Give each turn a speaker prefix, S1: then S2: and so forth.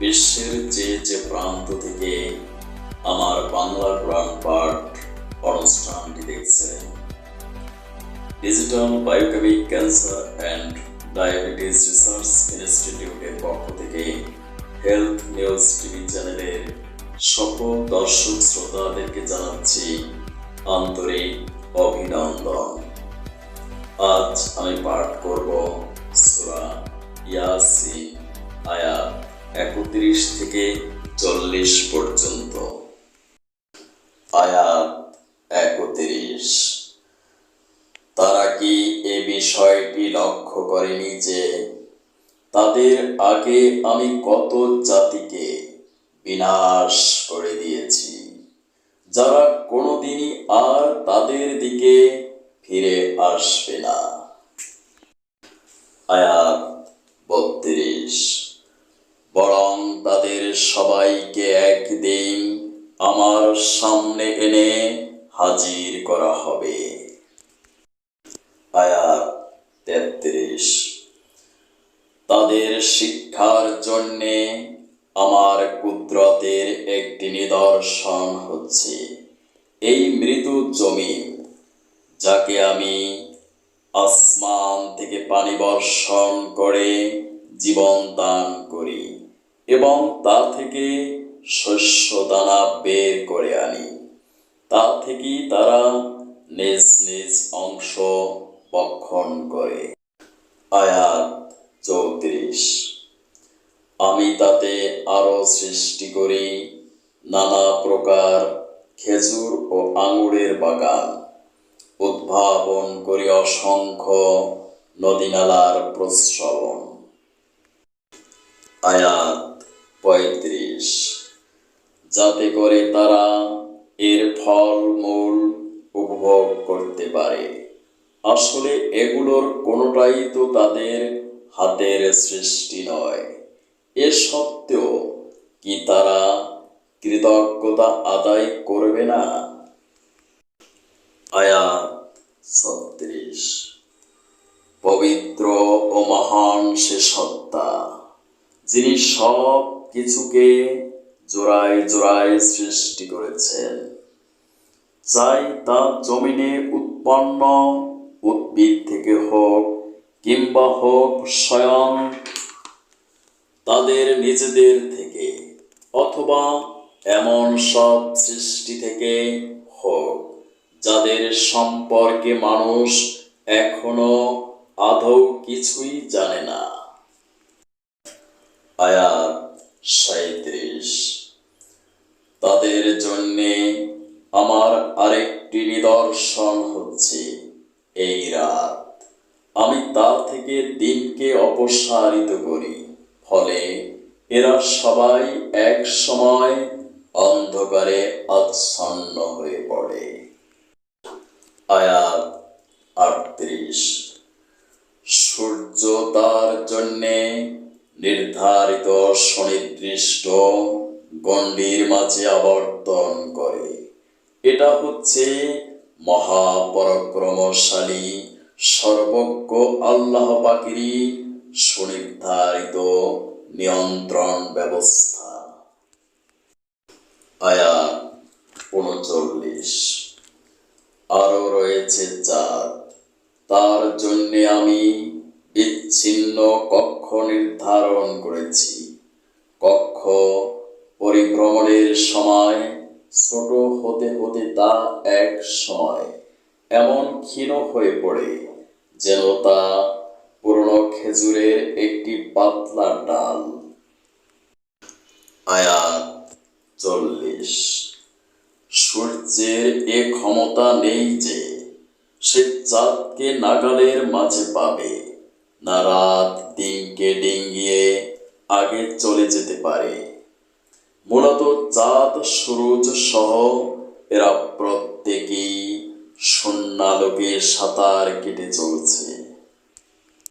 S1: বিশ্বের যে যে প্রান্ত থেকে আমার বাংলা কোরআন পাঠ অনুষ্ঠানটি দেখছেন digital biochemic cancer and diabetes research ইনস্টিটিউটের পক্ষ থেকে হেলথ নিউজ টিভি চ্যানেলের সকল দর্শক শ্রোতাদেরকে জানাচ্ছি আন্তরিক অভিনন্দন। আজ আমি পাঠ করব সূরা ইয়াসিন, আয়াত একত্রিশ থেকে চল্লিশ পর্যন্ত। আয়াত একত্রিশ। তারা কি এ বিষয়টি লক্ষ্য করেনি যে তাদের আগে আমি কত জাতিকে বিনাশ করে দিয়েছি, যারা কোনোদিনই আসবে না আয়াত বত্রিশ। বরং তাদের সবাইকে একদিন আমার সামনে এনে হাজির করা হবে। আয়াত তেত্রিশ। তাদের শিক্ষার জন্যে আমার কুদরতের একটি নিদর্শন হচ্ছে, এই মৃদু জমি যাকে আমি আসমান থেকে পানি বর্ষণ করে জীবন দান করি এবং তা থেকে শস্য দানা বের করে আনি। তা থেকেই তারা নিজ নিজ অংশ বক্ষণ করে। আয়াত চৌত্রিশ। আমি তাতে আরও সৃষ্টি করি নানা প্রকার খেজুর ও আঙুরের বাগান। উদ্ভাবন করি অসংখ্য নদীনালার প্রস্রবণ। আয়াত পঁয়ত্রিশ। যাতে করে তারা এর ফল মূল উপভোগ করতে পারে। আসলে এগুলোর কোনোটাই তো তাদের হাতের সৃষ্টি নয়। এ সত্ত্বেও কি তারা কৃতজ্ঞতা আদায় করবে না? আয়াত ছত্রিশ। পবিত্র ও মহান সে সত্তা, যিনি সব কিছুকে জোড়ায় জোড়ায় সৃষ্টি করেছেন। চাই তা জমিনে উৎপন্ন উদ্ভিদ থেকে হোক কিংবা হোক স্বয়ং তাদের নিজেদের থেকে, অথবা এমন সব সৃষ্টি থেকে যাদের সম্পর্কে মানুষ এখনও আদৌ কিছুই জানে না। আয়াত সাঁত্রিশ তাদের জন্যে আমার আরেকটি নিদর্শন হচ্ছে এই রাত। আমি তা থেকে দিনকে অপসারিত করি, ফলে এরা সবাই এক সময় অন্ধকারে আচ্ছন্ন হয়ে পড়ে। আয়াত আটত্রিশ। সূর্য তার জন্যে নির্ধারিত সুনির্দিষ্ট গণ্ডির মাঝে আবর্তন করে। এটা হচ্ছে মহাপরাক্রমশালী, সর্বজ্ঞ আল্লাহ পাকিরি সুনির্ধারিত নিয়ন্ত্রণ ব্যবস্থা। আয়াত উনচল্লিশ। রয়েছে চাঁদ তার জন্যে আমি বিচ্ছিন্ন কক্ষ নির্ধারণ করেছি। কক্ষ পরিভ্রমণের সময় ছোট হতে হতে তা এক সময় এমন ক্ষীণ হয়ে পড়ে যেন তা পুরনো খেজুরের একটি পাতলা ডাল। আয়াত চল্লিশ। সূর্যের এ ক্ষমতা নেই যে সে চাঁদকে নাগালের মাঝে পাবে। না রাত দিনকে ডিঙ্গিয়ে আগে চলে যেতে পারে। মূলত চাঁদ সুরুজ সহ এরা প্রত্যেকেই শূন্যালোকে সাঁতার কেটে চলছে।